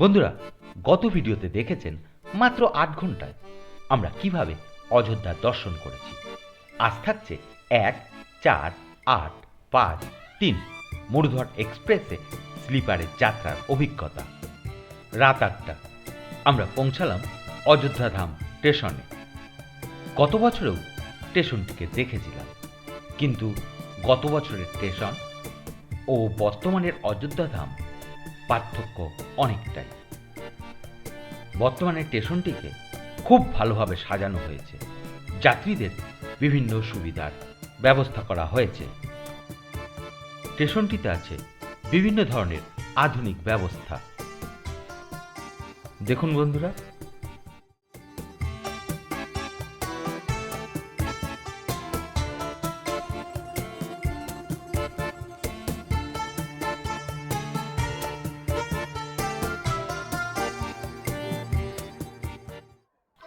বন্ধুরা, গত ভিডিওতে দেখেছেন মাত্র আট ঘন্টায় আমরা কীভাবে অযোধ্যা দর্শন করেছি। আজ থাকছে এক, চার, আট, পাঁচ, তিন মূর্ধর এক্সপ্রেসে স্লিপারের যাত্রার অভিজ্ঞতা। রাত আটটা, আমরা পৌঁছালাম অযোধ্যা ধাম স্টেশনে। গত বছরেও স্টেশনটিকে দেখেছিলাম, কিন্তু গত বছরের স্টেশন ও বর্তমানের অযোধ্যা ধাম পার্থক্য অনেকটাই। বর্তমানে স্টেশনটিকে খুব ভালোভাবে সাজানো হয়েছে। যাত্রীদের বিভিন্ন সুবিধার ব্যবস্থা করা হয়েছে। স্টেশনটিতে আছে বিভিন্ন ধরনের আধুনিক ব্যবস্থা। দেখুন বন্ধুরা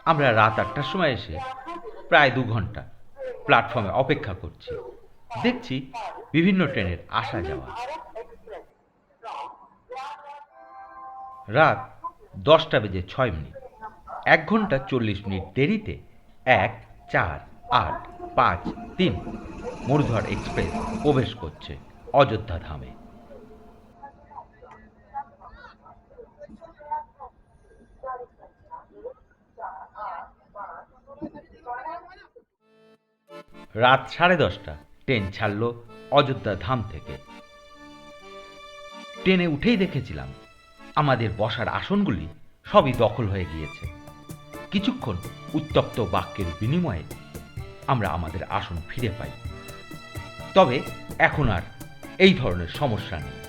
আমরা রাত আটটার সময় এসে প্রায় দু ঘণ্টা প্ল্যাটফর্মে অপেক্ষা করছি। দেখছি বিভিন্ন ট্রেনের আসা যাওয়া। রাত দশটা বেজে ছয় মিনিট। এক ঘণ্টা চল্লিশ মিনিট দেরিতে এক, চার, আট, পাঁচ, তিন মূর্ধর এক্সপ্রেস প্রবেশ করছে অযোধ্যা ধামে। রাত সাড়ে দশটা। ট্রেন ছাড়ল অযোধ্যা ধাম থেকে। ট্রেনে উঠেই দেখেছিলাম, আমাদের বসার আসনগুলি সবই দখল হয়ে গিয়েছে। কিছুক্ষণ উত্তপ্ত বাক্যের বিনিময়ে আমরা আমাদের আসন ফিরে পাই। তবে এখন আর এই ধরনের সমস্যা নেই।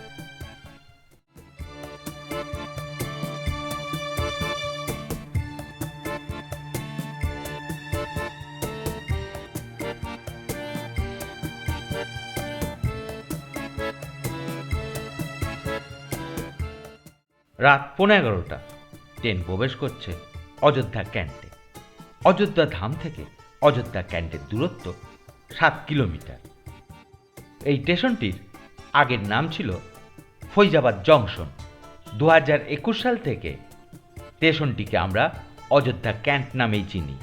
রাত পনেরো এগারোটা। ট্রেন প্রবেশ করছে অযোধ্যা ক্যান্টে। অযোধ্যা ধাম থেকে অযোধ্যা ক্যান্টের দূরত্ব সাত কিলোমিটার। এই স্টেশনটির আগের নাম ছিল ফৈজাবাদ জংশন। দু একুশ সাল থেকে স্টেশনটিকে আমরা অযোধ্যা ক্যান্ট নামেই চিনি।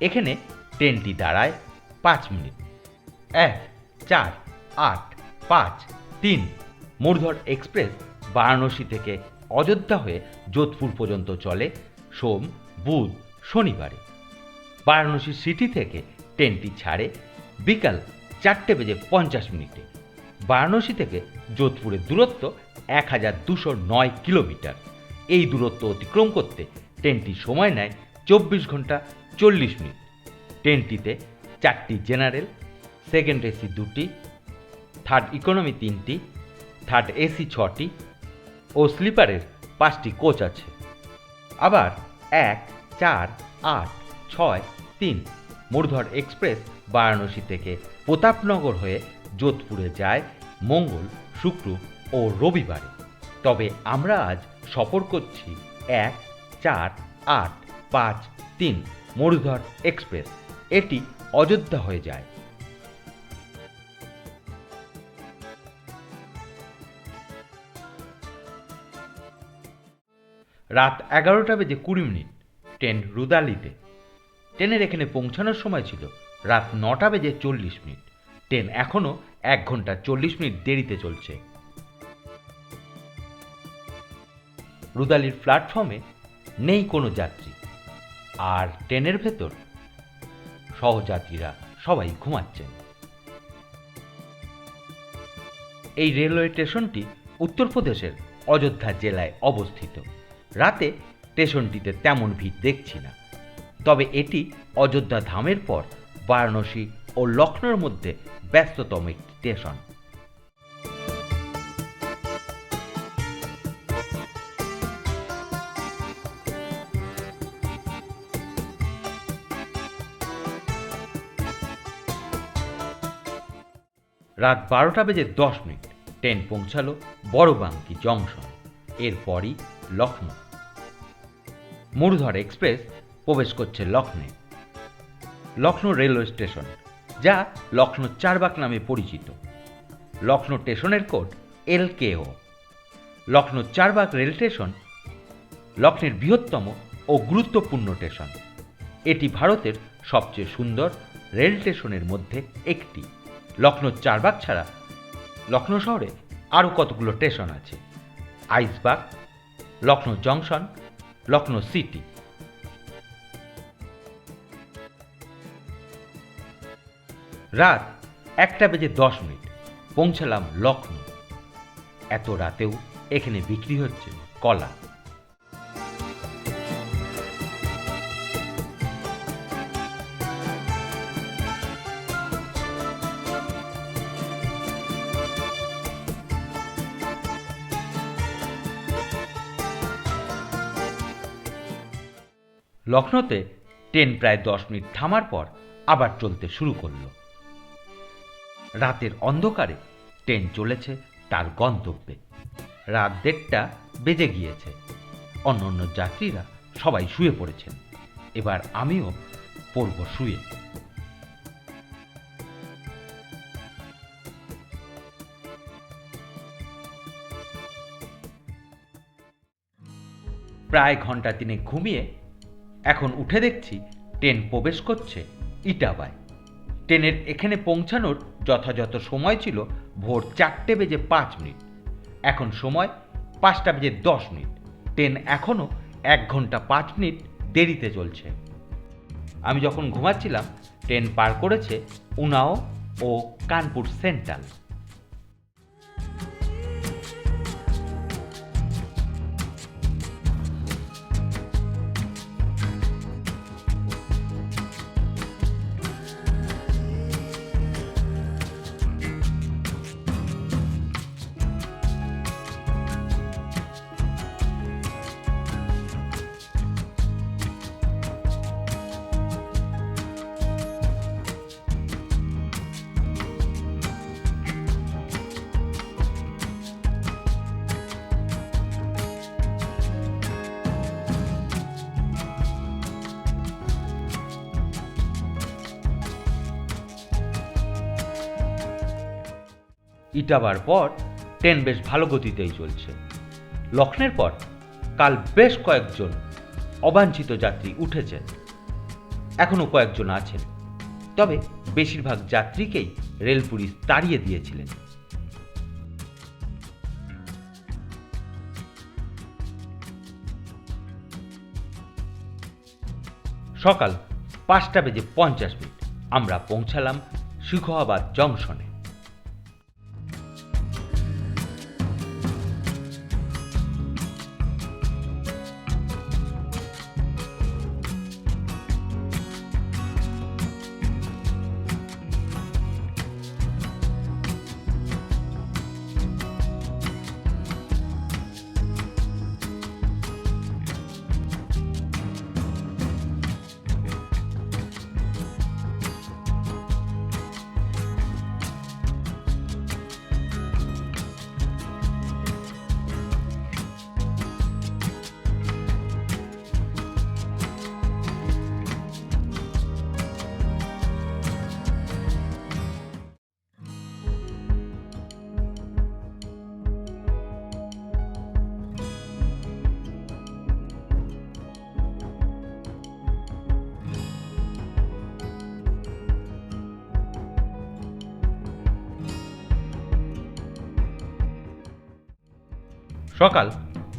এখানে ট্রেনটি দাঁড়ায় পাঁচ মিনিট। এক, চার, আট, পাঁচ, তিন, মূর্ধর এক্সপ্রেস বারাণসী থেকে অযোধ্যা হয়ে যোধপুর পর্যন্ত চলে সোম, বুধ, শনিবারে। বারাণসী সিটি থেকে ট্রেনটি ছাড়ে বিকাল চারটে বেজে পঞ্চাশ মিনিটে। বারাণসী থেকে যোধপুরের দূরত্ব এক হাজার দুশো নয় কিলোমিটার। এই দূরত্ব অতিক্রম করতে ট্রেনটি সময় নেয় চব্বিশ ঘণ্টা চল্লিশ মিনিট। ট্রেনটিতে চারটি জেনারেল, সেকেন্ড এসি দুটি, থার্ড ইকোনমি তিনটি, থার্ড এসি ছটি ও স্লিপারের পাঁচটি কোচ আছে। আবার এক, চার, আট, ছয়, তিন মূর্ধর এক্সপ্রেস বারাণসী থেকে প্রতাপনগর হয়ে যোধপুরে যায় মঙ্গল, শুক্র ও রবিবারে। তবে আমরা আজ সফর করছি এক, চার, আট, পাঁচ, তিন মরুধর এক্সপ্রেস। এটি অযোধ্যা হয়ে যায়। রাত এগারোটা বেজে কুড়ি মিনিট। ট্রেন রুদালিতে। ট্রেনের এখানে পৌঁছানোর সময় ছিল রাত নটা বেজে চল্লিশ মিনিট। ট্রেন এখনও এক ঘণ্টা চল্লিশ মিনিট দেরিতে চলছে। রুদালির প্ল্যাটফর্মে নেই কোনো যাত্রী। আর ট্রেনের ভেতর সহযাত্রীরা সবাই ঘুমাচ্ছেন। এই রেলওয়ে স্টেশনটি উত্তরপ্রদেশের অযোধ্যা জেলায় অবস্থিত। রাতে স্টেশনটিতে তেমন ভিড় দেখছি না। তবে এটি অযোধ্যা ধামের পর বারাণসী ও লখনৌর মধ্যে ব্যস্ততম একটি স্টেশন। রাত বারোটা বেজে দশ মিনিট, ট্রেন পৌঁছালো বড়বাঙ্কি জংশন। এরপরই লখনৌ মূর্ধর এক্সপ্রেস প্রবেশ করছে লখনৌ লখনৌ রেলওয়ে স্টেশন, যা লখনৌ চারবাগ নামে পরিচিত। লখনৌ স্টেশনের code L O. Lucknow Charbagh rail station লখনৌর বৃহত্তম ও গুরুত্বপূর্ণ স্টেশন। এটি ভারতের সবচেয়ে সুন্দর রেল স্টেশনের মধ্যে একটি। লখনৌ চারবাগ ছাড়া লখনৌ শহরে আরও কতগুলো স্টেশন আছে? Aishbagh Lucknow junction Lucknow city. রাত একটা বেজে দশ মিনিট, পৌঁছালাম লখনৌ এত রাতেও এখানে বিক্রি হচ্ছে কলা। লখনৌতে ট্রেন প্রায় দশ মিনিট থামার পর আবার চলতে শুরু করল। রাতের অন্ধকারে ট্রেন চলেছে তার গন্তব্যে। রাত দেড়টা বেজে গিয়েছে। অন্য অন্য যাত্রীরা সবাই শুয়ে পড়েছেন। এবার আমিও পড়ব শুয়ে। প্রায় ঘণ্টা তিনি ঘুমিয়ে এখন উঠে দেখছি ট্রেন প্রবেশ করছে ইটাবায়। ট্রেনের এখানে পৌঁছানোর যথাযথ সময় ছিল ভোর চারটে বেজে পাঁচ মিনিট। এখন সময় পাঁচটা বেজে দশ মিনিট। ট্রেন এখনও এক ঘণ্টা পাঁচ মিনিট দেরিতে চলছে। আমি যখন ঘুমাচ্ছিলাম, ট্রেন পার করেছে উনাও ও কানপুর সেন্ট্রাল। ইটাবার পর ট্রেন বেশ ভালো গতিতেই চলছে। লক্ষ্ণের পর কাল বেশ কয়েকজন অবাঞ্ছিত যাত্রী উঠেছেন। এখনও কয়েকজন আছেন। তবে বেশিরভাগ যাত্রীকেই রেল পুলিশ তাড়িয়ে দিয়েছিলেন। সকাল পাঁচটা বেজে পঞ্চাশ মিনিট। আমরা পৌঁছালাম শিখোয়াবাদ জংশনে। সকাল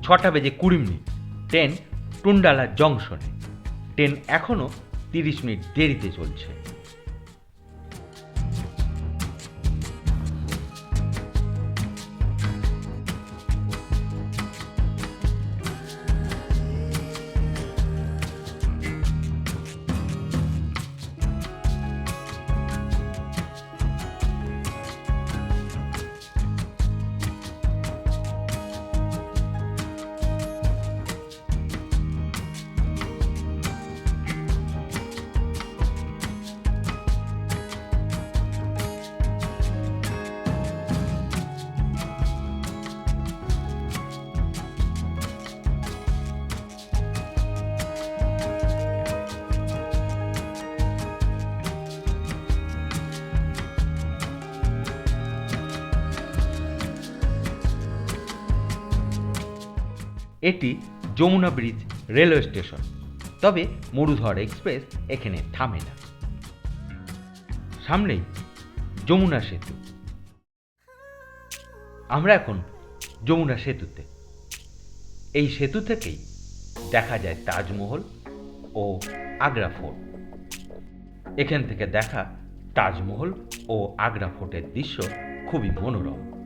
ছটা বেজে কুড়ি মিনিট ট্রেন টুন্ডালা জংশনে। ট্রেন এখনও তিরিশ মিনিট দেরিতে চলছে। এটি যমুনা ব্রিজ রেলওয়ে স্টেশন। তবে মরুধর এক্সপ্রেস এখানে থামে না। সামনেই যমুনা সেতু। আমরা এখন যমুনা সেতুতে। এই সেতু থেকেই দেখা যায় তাজমহল ও আগ্রা ফোর্ট। এখান থেকে দেখা তাজমহল ও আগ্রা ফোর্টের দৃশ্য খুবই মনোরম।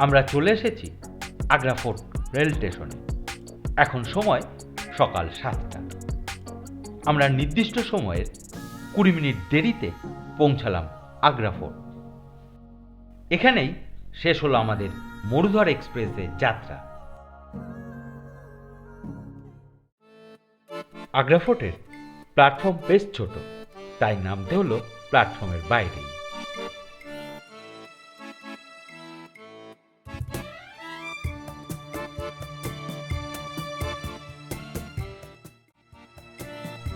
আমরা চলে এসেছি আগ্রা ফোর্ট রেল স্টেশনে। এখন সময় সকাল সাতটা। আমরা নির্দিষ্ট সময়ের কুড়ি মিনিট দেরিতে পৌঁছালাম আগ্রা ফোর্ট। এখানেই শেষ হলো আমাদের মরুধর এক্সপ্রেসের যাত্রা। আগ্রা ফোর্টের প্ল্যাটফর্ম বেশ ছোট, তাই নামতে হলো প্ল্যাটফর্মের বাইরেই।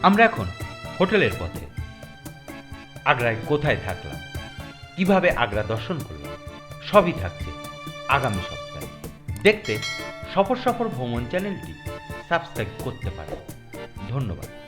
আমরা এখন হোটেলের পথে। আগ্রায় কোথায় থাকলাম? কীভাবে আগ্রা দর্শন করলাম? সবই থাকছে আগামী সপ্তাহে। দেখতে সফর সফর ভ্রমণ চ্যানেলটি সাবস্ক্রাইব করতে পারেন। ধন্যবাদ।